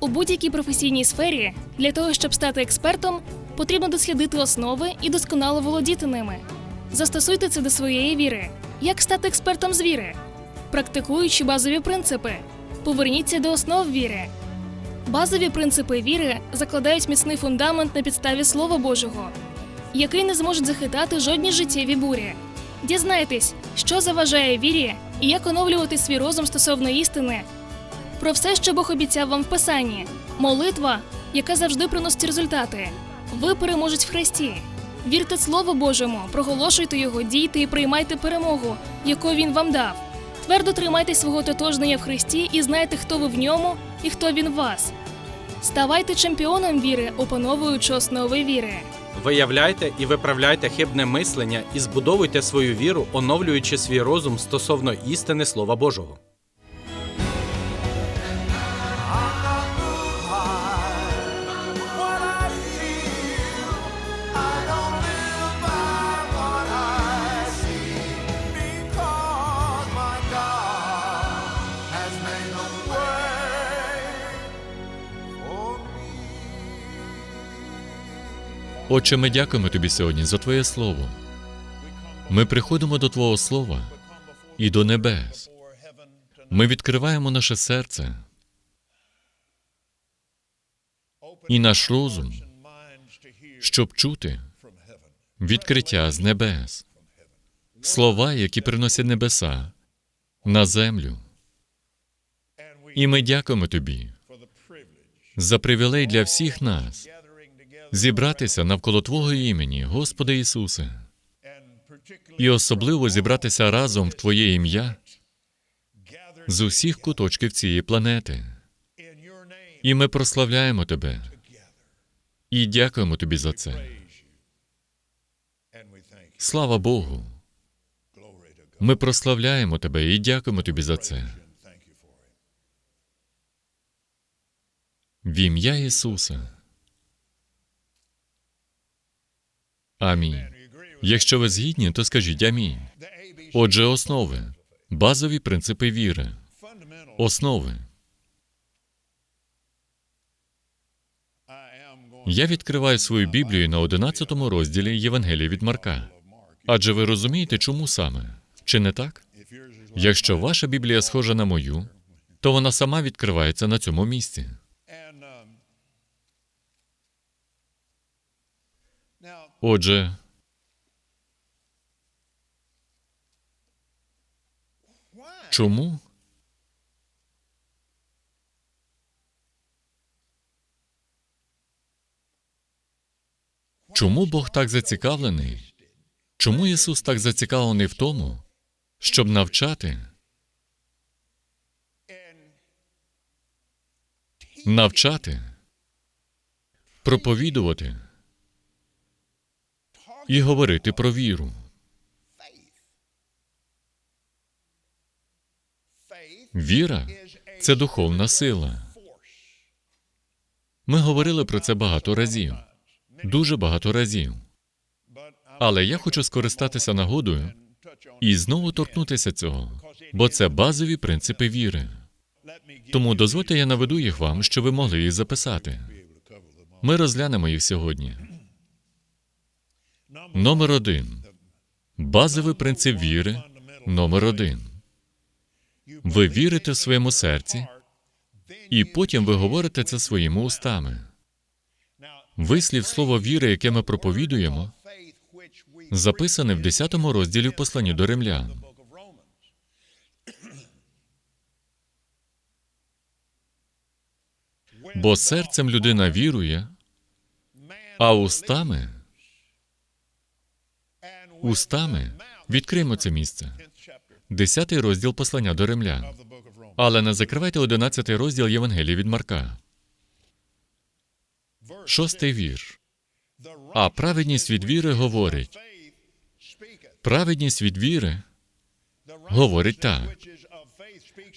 У будь-якій професійній сфері для того, щоб стати експертом, потрібно дослідити основи і досконало володіти ними. Застосуйте це до своєї віри. Як стати експертом з віри? Практикуючи базові принципи. Поверніться до основ віри. Базові принципи віри закладають міцний фундамент на підставі Слова Божого, який не зможуть захитати жодні життєві бурі. Дізнайтесь, що заважає вірі і як оновлювати свій розум стосовно істини. Про все, що Бог обіцяв вам в Писанні. Молитва, яка завжди приносить результати. Ви переможете в Христі. Вірте Слову Божому, проголошуйте його, дійте і приймайте перемогу, яку він вам дав. Твердо тримайте свого тотожнення в Христі і знайте, хто ви в ньому і хто він в вас. Ставайте чемпіоном віри, опановуючи основи віри. Виявляйте і виправляйте хибне мислення і збудовуйте свою віру, оновлюючи свій розум стосовно істини Слова Божого. Отче, ми дякуємо тобі сьогодні за Твоє Слово. Ми приходимо до Твого Слова і до небес. Ми відкриваємо наше серце і наш розум, щоб чути відкриття з небес, слова, які приносять небеса на землю. І ми дякуємо тобі за привілей для всіх нас зібратися навколо Твого імені, Господи Ісусе, і особливо зібратися разом в Твоє ім'я з усіх куточків цієї планети. І ми прославляємо Тебе і дякуємо Тобі за це. Слава Богу! Ми прославляємо Тебе і дякуємо Тобі за це. В ім'я Ісуса. Амінь. Якщо ви згідні, то скажіть амінь. Отже, основи, базові принципи віри, основи. Я відкриваю свою Біблію на 11 розділі Євангелія від Марка. Адже ви розумієте, чому саме? Чи не так? Якщо ваша Біблія схожа на мою, то вона сама відкривається на цьому місці. Отже, чому? Чому Бог так зацікавлений? Чому Ісус так зацікавлений в тому, щоб навчати? Навчати, проповідувати і говорити про віру. Віра це духовна сила. Ми говорили про це багато разів, дуже багато разів. Але я хочу скористатися нагодою і знову торкнутися цього, бо це базові принципи віри. Тому дозвольте я наведу їх вам, щоб ви могли їх записати. Ми розглянемо їх сьогодні. Номер один. Базовий принцип віри. Номер один. Ви вірите в своєму серці, і потім ви говорите це своїми устами. Вислів слово віри, яке ми проповідуємо, записане в 10 розділі в посланні до римлян. Бо серцем людина вірує, а устами, устами відкриємо це місце. Десятий розділ послання до римлян. Але не закривайте одинадцятий розділ Євангелії від Марка. Шостий вір. А праведність від віри говорить. Праведність від віри говорить так.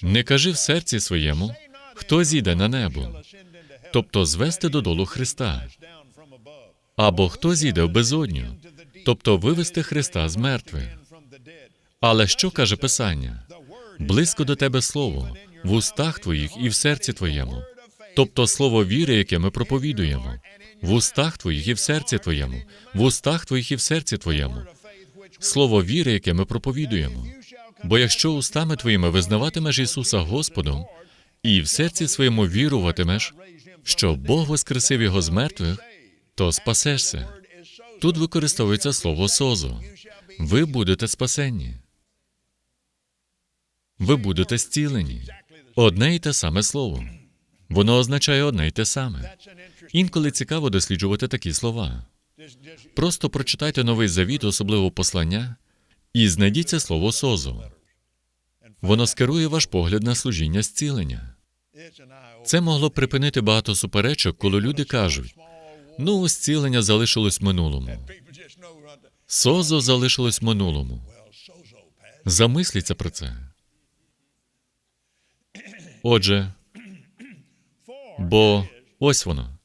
Не кажи в серці своєму, хто зійде на небо, тобто звести додолу Христа, або хто зійде в безодню, тобто вивести Христа з мертвих. Але що каже Писання? Близько до тебе слово, в устах твоїх і в серці твоєму. тобто слово віри, яке ми проповідуємо, в устах твоїх і в серці твоєму, в устах твоїх і в серці твоєму. Слово віри, яке ми проповідуємо. Бо якщо устами твоїми визнаватимеш Ісуса Господом і в серці своєму віруватимеш, що Бог воскресив його з мертвих, то спасешся. Тут використовується слово созо. Ви будете спасенні. Ви будете зцілені. Одне і те саме слово. Воно означає одне і те саме. Інколи цікаво досліджувати такі слова. Просто прочитайте новий завіт, особливо послання, і знайдіть це слово созо. Воно скерує ваш погляд на служіння зцілення. Це могло припинити багато суперечок, коли люди кажуть: ну, зцілення залишилось минулому. Созо залишилось минулому. Замисліться про це. Отже, бо ось воно.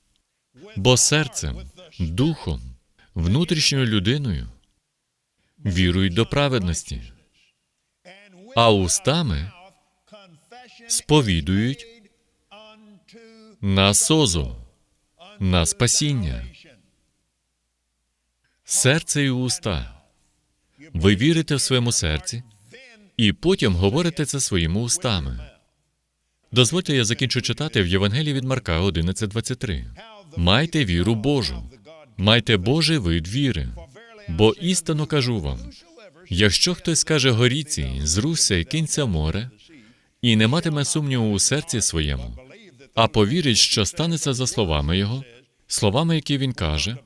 Бо серцем, духом, внутрішньою людиною вірують до праведності, а устами сповідують на созу, на спасіння. Серце і уста. Ви вірите в своєму серці і потім говорите це своїми устами. Дозвольте, я закінчу читати в Євангелії від Марка 11.23. Майте віру Божу, майте Божий вид віри, бо істинно кажу вам: якщо хтось скаже горіці, зруся і кинься в море, і не матиме сумніву у серці своєму, а повірить, що станеться за словами його, словами, які він каже,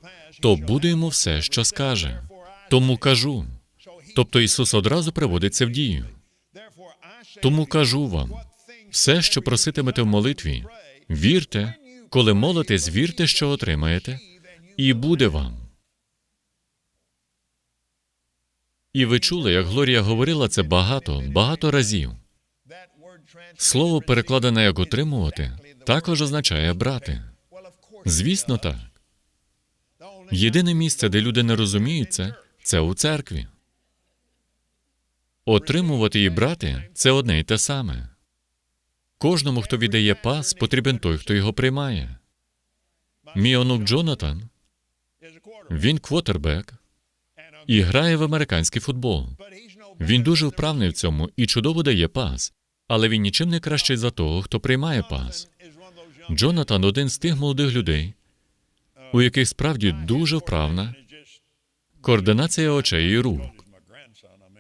то буде йому все, що скаже. Тому кажу. Тобто Ісус одразу приводить це в дію. Тому кажу вам, все, що проситимете в молитві, вірте, коли молитесь, вірте, що отримаєте, і буде вам. І ви чули, як Глорія говорила це багато, багато разів. Слово, перекладене як отримувати, також означає брати. Звісно, так. Єдине місце, де люди не розуміють це, це у церкві. Отримувати і брати це одне й те саме. Кожному, хто віддає пас, потрібен той, хто його приймає. Мій онук Джонатан, він квотербек і грає в американський футбол. Він дуже вправний в цьому і чудово дає пас, але він нічим не кращий за того, хто приймає пас. Джонатан один з тих молодих людей, у яких справді дуже вправна координація очей і рук.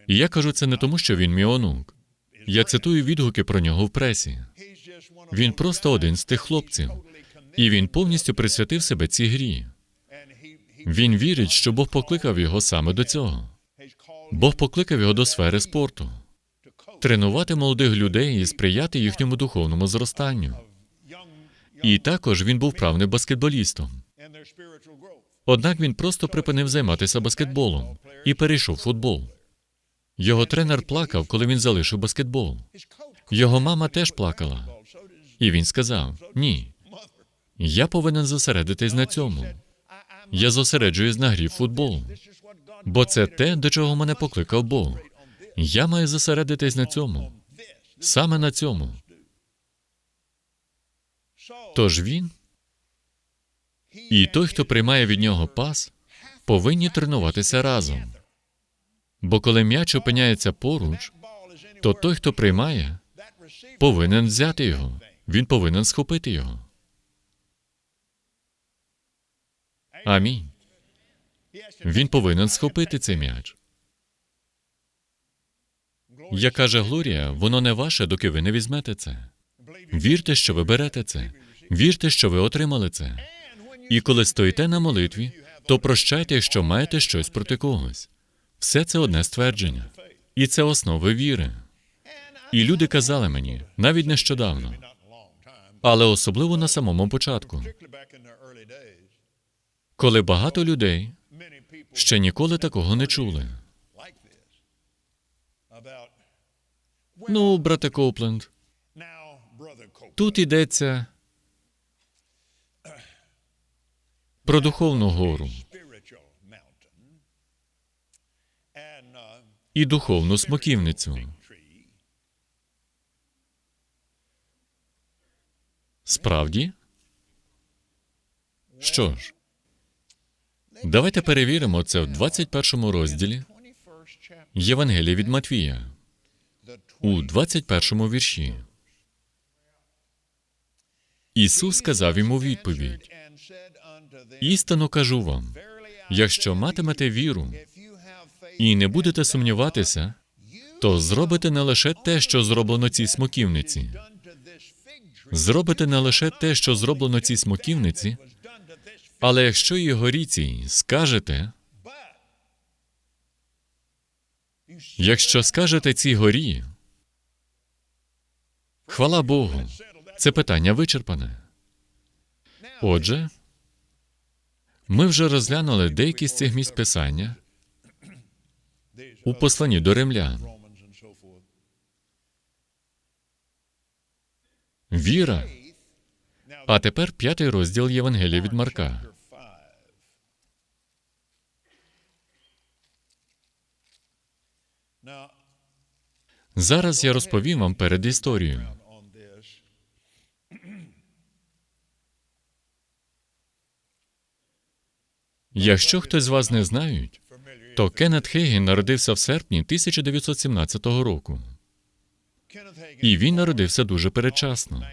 І я кажу це не тому, що він мій онук. Я цитую відгуки про нього в пресі. Він просто один з тих хлопців, і він повністю присвятив себе цій грі. Він вірить, що Бог покликав його саме до цього. Бог покликав його до сфери спорту, тренувати молодих людей і сприяти їхньому духовному зростанню. І також він був правним баскетболістом. Однак він просто припинив займатися баскетболом і перейшов в футбол. Його тренер плакав, коли він залишив баскетбол. Його мама теж плакала. І він сказав: Ні, я повинен зосередитись на цьому. Я зосереджуюсь на грі в футбол, бо це те, до чого мене покликав Бог. Я маю зосередитись на цьому, саме на цьому. Тож він і той, хто приймає від нього пас, повинні тренуватися разом. Бо коли м'яч опиняється поруч, то той, хто приймає, повинен взяти його. Він повинен схопити його. Амінь. Він повинен схопити цей м'яч. Як каже Глорія, воно не ваше, доки ви не візьмете це. Вірте, що ви берете це. Вірте, що ви отримали це. І коли стоїте на молитві, то прощайте, якщо маєте щось проти когось. Все це одне ствердження. І це основи віри. І люди казали мені навіть нещодавно, але особливо на самому початку, коли багато людей ще ніколи такого не чули. Ну, брате Копленд, тут йдеться про духовну гору і духовну смоківницю. Справді? Що ж, давайте перевіримо це в 21 розділі Євангелія від Матвія у 21 вірші. Ісус сказав йому відповідь: Істинно кажу вам, якщо матимете віру і не будете сумніватися, то зробите не лише те, що зроблено цій смоківниці. Зробите не лише те, що зроблено цій смоківниці, але якщо її горіці скажете, якщо скажете цій горі, хвала Богу, це питання вичерпане. Отже, ми вже розглянули деякі з цих місць писання у посланні до римлян. Віра. А тепер п'ятий розділ Євангелія від Марка. Зараз я розповім вам перед історією. Якщо хтось з вас не знають, то Кеннет Хейген народився в серпні 1917 року. І він народився дуже передчасно.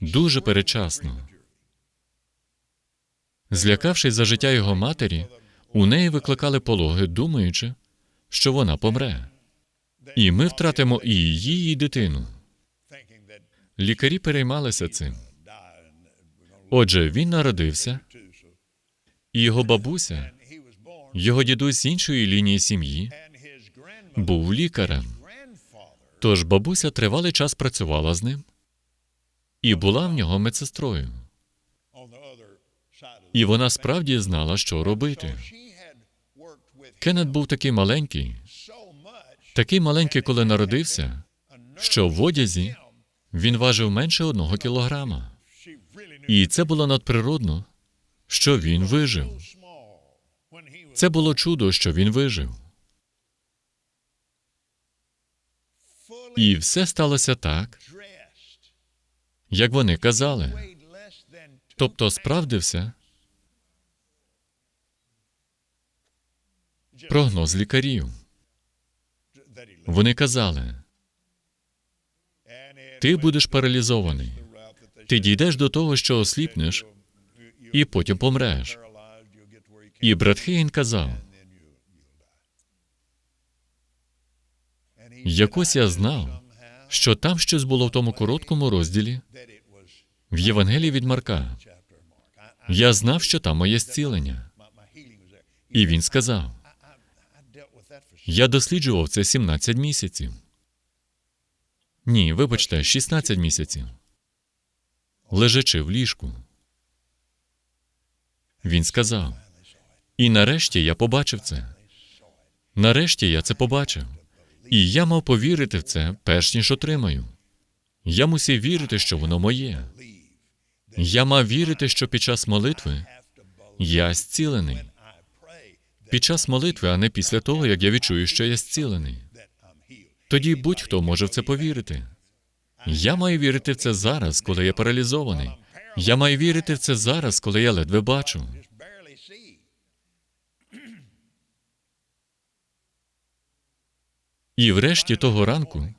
Дуже передчасно. Злякавшись за життя його матері, у неї викликали пологи, думаючи, що вона помре. І ми втратимо і її, і дитину. Лікарі переймалися цим. Отже, він народився, і його бабуся, його дідусь іншої лінії сім'ї, був лікарем. Тож бабуся тривалий час працювала з ним і була в нього медсестрою. І вона справді знала, що робити. Кеннет був такий маленький, такий маленький, коли народився, що в одязі він важив менше одного кілограма. І це було надприродно, що він вижив. Це було чудо, що він вижив. І все сталося так, як вони казали. Тобто справдився прогноз лікарів. Вони казали: ти будеш паралізований. Ти дійдеш до того, що осліпнеш, і потім помреш. І брат Хейн казав: якось я знав, що там щось було в тому короткому розділі в Євангелії від Марка. Я знав, що там моє зцілення. І він сказав: я досліджував це 17 місяців. Ні, вибачте, 16 місяців. Лежачи в ліжку. Він сказав: І нарешті я побачив це. Нарешті я це побачив. І я мав повірити в це, перш ніж отримаю. Я мусив вірити, що воно моє. Я мав вірити, що під час молитви я зцілений. Під час молитви, а не після того, як я відчую, що я зцілений. Тоді будь-хто може в це повірити. Я маю вірити в це зараз, коли я паралізований. Я маю вірити в це зараз, коли я ледве бачу. І врешті того ранку,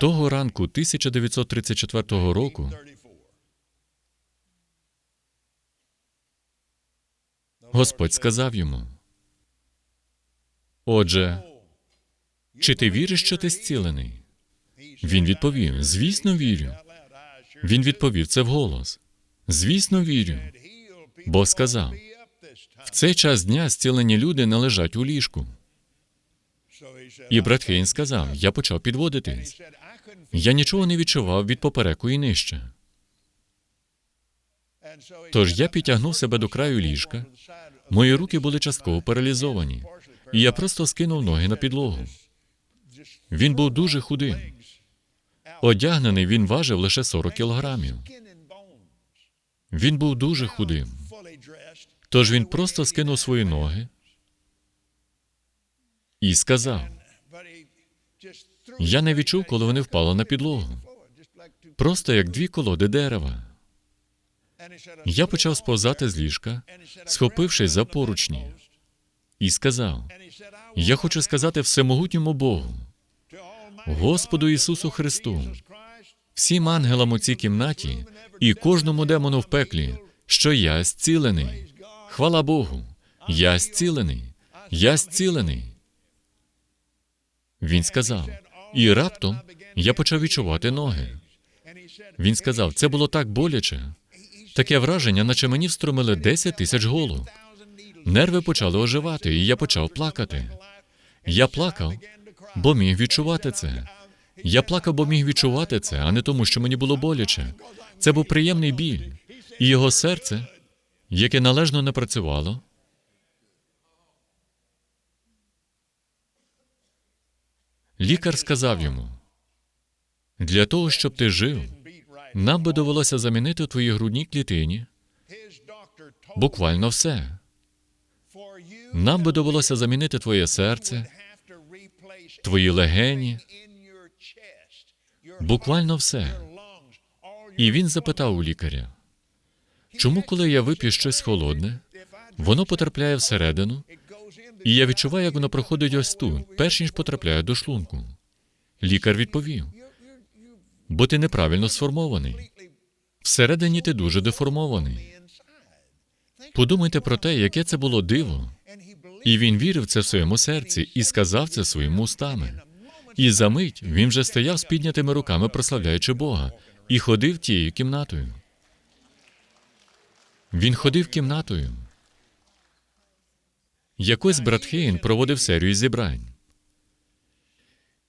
того ранку 1934 року, Господь сказав йому: Отже, чи ти віриш, що ти зцілений? Він відповів: Звісно, вірю. Він відповів це вголос. Звісно, вірю. Бо сказав: в цей час дня зцілені люди не лежать у ліжку. І брат Хейн сказав: Я почав підводитись. Я нічого не відчував від попереку і нижче. Тож я підтягнув себе до краю ліжка. Мої руки були частково паралізовані, і я просто скинув ноги на підлогу. Він був дуже худим. Одягнений він важив лише 40 кілограмів. Він був дуже худим. Тож він просто скинув свої ноги і сказав: Я не відчув, коли вони впали на підлогу. Просто як дві колоди дерева. Я почав сповзати з ліжка, схопившись за поручні, і сказав: Я хочу сказати всемогутньому Богу, Господу Ісусу Христу, всім ангелам у цій кімнаті і кожному демону в пеклі, що я зцілений. Хвала Богу, я зцілений, я зцілений. Він сказав, і раптом я почав відчувати ноги. Він сказав, це було так боляче. Таке враження, наче мені встромили 10 тисяч голок. Нерви почали оживати, і я почав плакати. Я плакав, бо міг відчувати це. Я плакав, бо міг відчувати це, а не тому, що мені було боляче. Це був приємний біль, і його серце, яке належно не працювало, лікар сказав йому: для того, щоб ти жив, нам би довелося замінити у твоїй грудній клітині буквально все. Нам би довелося замінити твоє серце, твої легені, буквально все. І він запитав у лікаря, чому, коли я вип'ю щось холодне, воно потрапляє всередину, і я відчуваю, як воно проходить ось тут, перш ніж потрапляє до шлунку. Лікар відповів: бо ти неправильно сформований. Всередині ти дуже деформований. Подумайте про те, яке це було диво. І він вірив це в своєму серці і сказав це своїми устами. І за мить він вже стояв з піднятими руками, прославляючи Бога, і ходив тією кімнатою. Він ходив кімнатою. Якось брат Хейн проводив серію зібрань.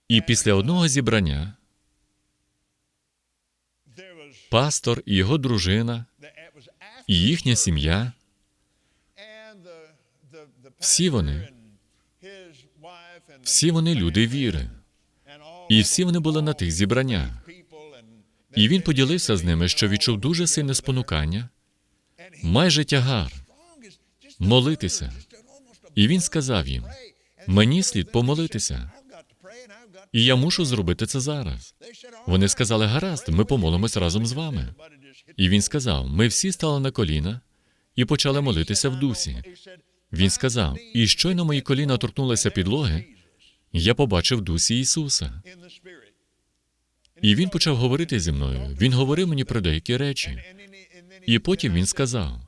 І після одного зібрання пастор і його дружина, і їхня сім'я, всі вони, всі вони люди віри. І всі вони були на тих зібраннях. І він поділився з ними, що відчув дуже сильне спонукання, майже тягар, молитися. І він сказав їм: мені слід помолитися, і я мушу зробити це зараз. Вони сказали: гаразд, ми помолимось разом з вами. І він сказав: ми всі стали на коліна і почали молитися в дусі. Він сказав: і щойно мої коліна торкнулися підлоги, я побачив дусі Ісуса. І він почав говорити зі мною. Він говорив мені про деякі речі. І потім він сказав: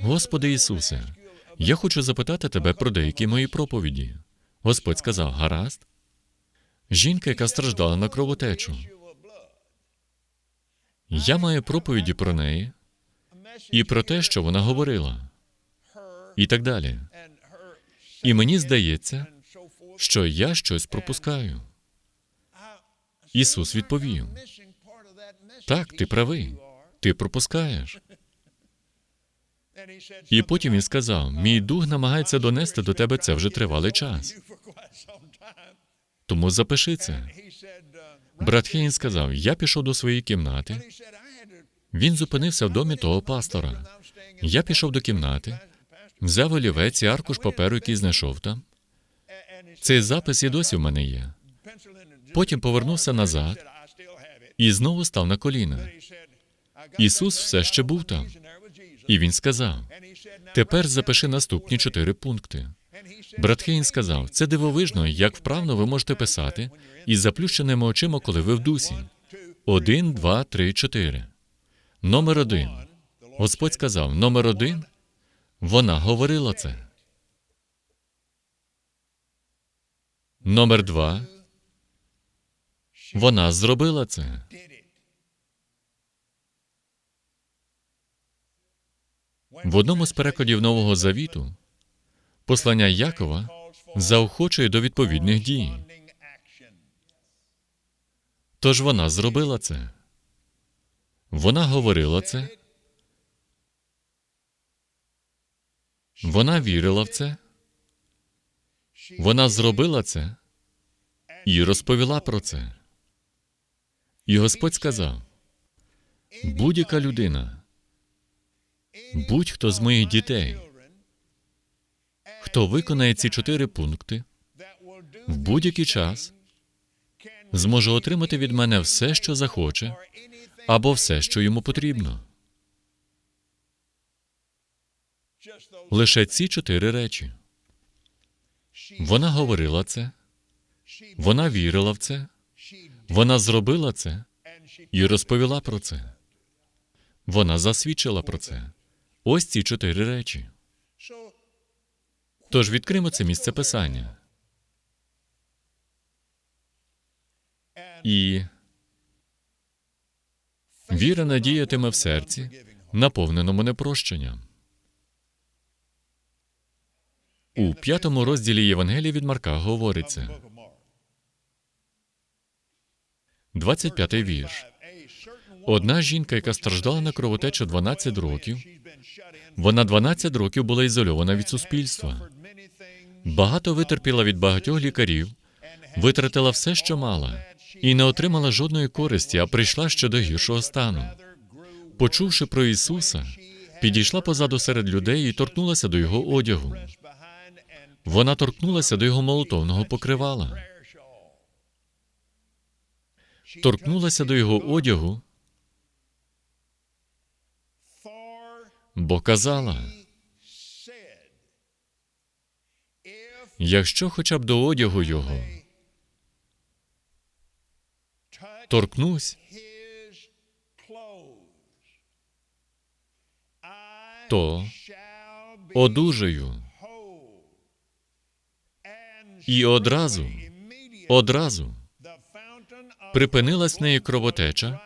Господи Ісусе, я хочу запитати тебе про деякі мої проповіді. Господь сказав: гаразд. Жінка, яка страждала на кровотечу. Я маю проповіді про неї і про те, що вона говорила, і так далі. І мені здається, що я щось пропускаю. Ісус відповів: Так, ти правий, ти пропускаєш. І потім він сказав: Мій дух намагається донести до тебе це вже тривалий час. Тому запиши це. Брат Хейн сказав: Я пішов до своєї кімнати. Він зупинився в домі того пастора. Я пішов до кімнати, взяв олівець і аркуш паперу, який знайшов там. Цей запис і досі в мене є. Потім повернувся назад і знову став на коліна. Ісус все ще був там. І він сказав: тепер запиши наступні чотири пункти. Брат Хейн сказав: це дивовижно, як вправно ви можете писати із заплющеними очима, коли ви в дусі. Один, два, три, чотири. Номер один. Господь сказав: номер один. Вона говорила це. Номер два. Вона зробила це. В одному з перекладів Нового Завіту послання Якова заохочує до відповідних дій. Тож вона зробила це. Вона говорила це. Вона вірила в це. Вона зробила це і розповіла про це. І Господь сказав: будь-яка людина, будь-хто з моїх дітей, хто виконає ці чотири пункти в будь-який час, зможе отримати від мене все, що захоче, або все, що йому потрібно. Лише ці чотири речі. Вона говорила це, вона вірила в це, вона зробила це і розповіла про це. Вона засвідчила про це. Ось ці чотири речі. Тож відкриємо це місце писання. І віра надіятиме в серці, наповненому непрощенням. У п'ятому розділі Євангелія від Марка говориться, 25-й вірш. Одна жінка, яка страждала на кровотечу 12 років, вона 12 років була ізольована від суспільства. Багато витерпіла від багатьох лікарів, витратила все, що мала, і не отримала жодної користі, а прийшла ще до гіршого стану. Почувши про Ісуса, підійшла позаду серед людей і торкнулася до його одягу. Вона торкнулася до його молотовного покривала, торкнулася до його одягу, бо казала: якщо хоча б до одягу його торкнусь, то одужаю. І одразу, одразу припинилась в неї кровотеча,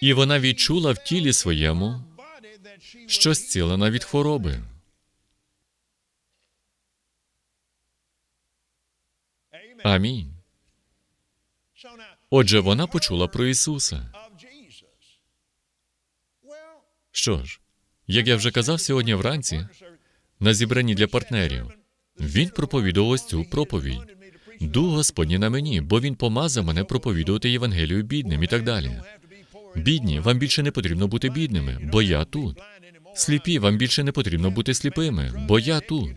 і вона відчула в тілі своєму, що зцілена від хвороби. Амінь. Отже, вона почула про Ісуса. Що ж, як я вже казав сьогодні вранці, на зібранні для партнерів, він проповідував ось цю проповідь. Дух Господній на мені, бо він помазав мене проповідувати Євангелію бідним і так далі. Бідні, вам більше не потрібно бути бідними, бо я тут. Сліпі, вам більше не потрібно бути сліпими, бо я тут.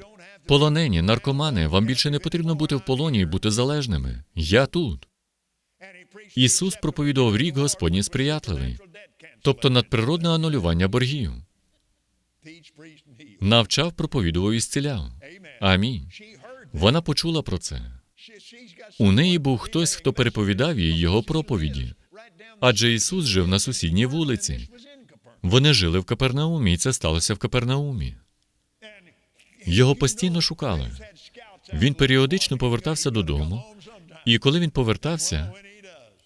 Полонені, наркомани, вам більше не потрібно бути в полоні і бути залежними. Я тут. Ісус проповідував рік Господній сприятливий, тобто надприродне анулювання боргів. Навчав, проповідував і зціляв. Амінь. Вона почула про це. У неї був хтось, хто переповідав їй його проповіді. Адже Ісус жив на сусідній вулиці. Вони жили в Капернаумі, і це сталося в Капернаумі. Його постійно шукали. Він періодично повертався додому, і коли він повертався,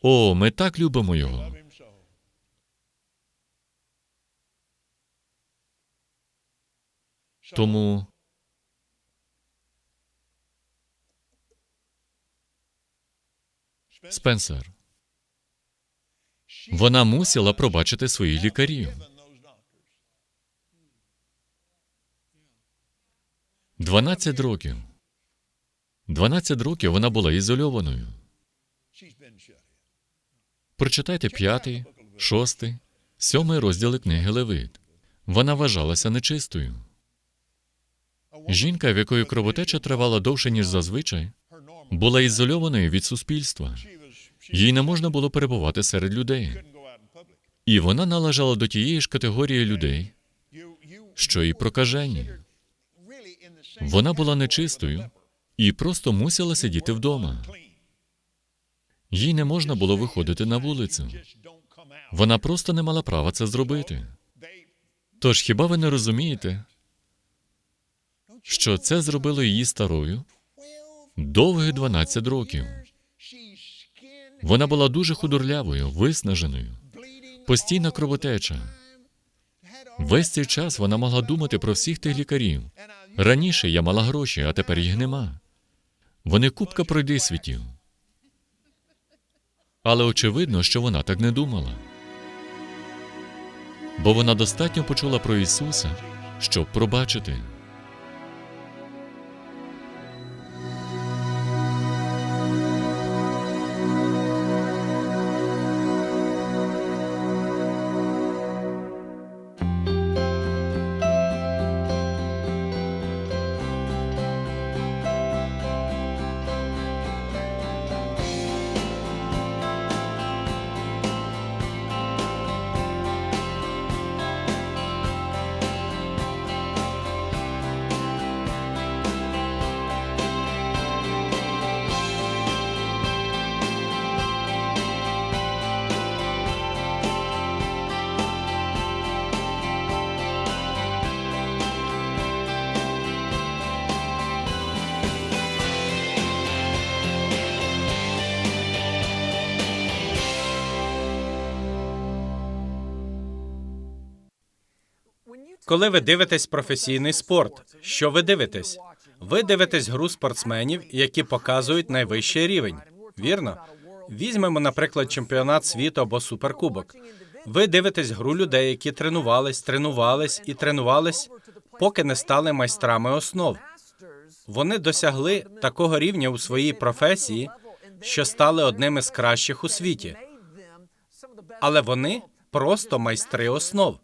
о, ми так любимо його. Тому Спенсер. Вона мусила пробачити своїх лікарів. 12 років. 12 років вона була ізольованою. Прочитайте п'ятий, шостий, сьомий розділи книги Левит. Вона вважалася нечистою. Жінка, в якої кровотеча тривала довше, ніж зазвичай, була ізольованою від суспільства. Їй не можна було перебувати серед людей. І вона належала до тієї ж категорії людей, що і прокажені. Вона була нечистою і просто мусила сидіти вдома. Їй не можна було виходити на вулицю. Вона просто не мала права це зробити. Тож хіба ви не розумієте, що це зробило її старою довгі 12 років? Вона була дуже худорлявою, виснаженою, постійна кровотеча. Весь цей час вона могла думати про всіх тих лікарів. Раніше я мала гроші, а тепер їх нема. Вони купка пройди світів. Але очевидно, що вона так не думала. Бо вона достатньо почула про Ісуса, щоб пробачити. Коли ви дивитесь професійний спорт, що ви дивитесь? Ви дивитесь гру спортсменів, які показують найвищий рівень. Вірно? Візьмемо, наприклад, чемпіонат світу або суперкубок. Ви дивитесь гру людей, які тренувались, тренувались і тренувались, поки не стали майстрами основ. Вони досягли такого рівня у своїй професії, що стали одними з кращих у світі. Але вони просто майстри основ.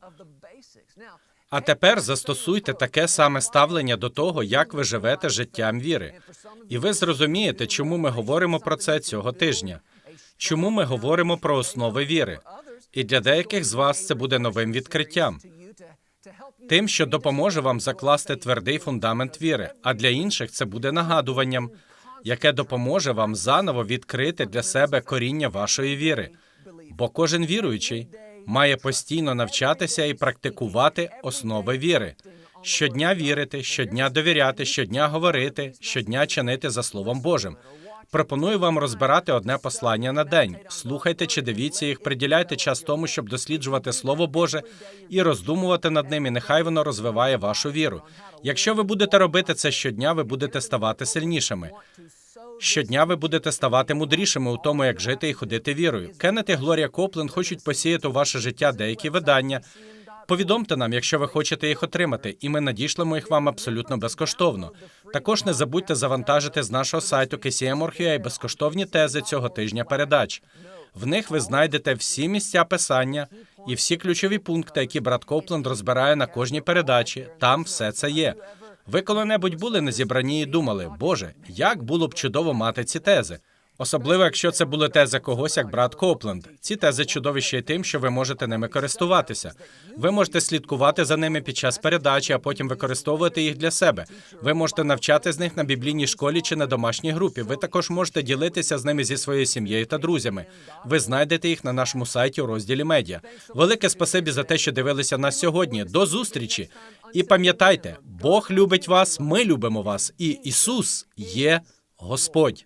А тепер застосуйте таке саме ставлення до того, як ви живете життям віри. І ви зрозумієте, чому ми говоримо про це цього тижня. Чому ми говоримо про основи віри? І для деяких з вас це буде новим відкриттям. Тим, що допоможе вам закласти твердий фундамент віри, а для інших це буде нагадуванням, яке допоможе вам заново відкрити для себе коріння вашої віри. Бо кожен віруючий має постійно навчатися і практикувати основи віри. Щодня вірити, щодня довіряти, щодня говорити, щодня чинити за Словом Божим. Пропоную вам розбирати одне послання на день. Слухайте чи дивіться їх, приділяйте час тому, щоб досліджувати Слово Боже і роздумувати над ним, і нехай воно розвиває вашу віру. Якщо ви будете робити це щодня, ви будете ставати сильнішими. Щодня ви будете ставати мудрішими у тому, як жити і ходити вірою. Кеннет і Глорія Коплен хочуть посіяти у ваше життя деякі видання. Повідомте нам, якщо ви хочете їх отримати, і ми надішлемо їх вам абсолютно безкоштовно. Також не забудьте завантажити з нашого сайту KCM.org.ua безкоштовні тези цього тижня передач. В них ви знайдете всі місця писання і всі ключові пункти, які брат Копленд розбирає на кожній передачі. Там все це є. Ви коли-небудь були на зібранні і думали, Боже, як було б чудово мати ці тези. Особливо, якщо це були тези когось, як брат Копленд. Ці тези чудові ще тим, що ви можете ними користуватися. Ви можете слідкувати за ними під час передачі, а потім використовувати їх для себе. Ви можете навчати з них на біблійній школі чи на домашній групі. Ви також можете ділитися з ними зі своєю сім'єю та друзями. Ви знайдете їх на нашому сайті у розділі медіа. Велике спасибі за те, що дивилися нас сьогодні. До зустрічі! І пам'ятайте, Бог любить вас, ми любимо вас, і Ісус є Господь.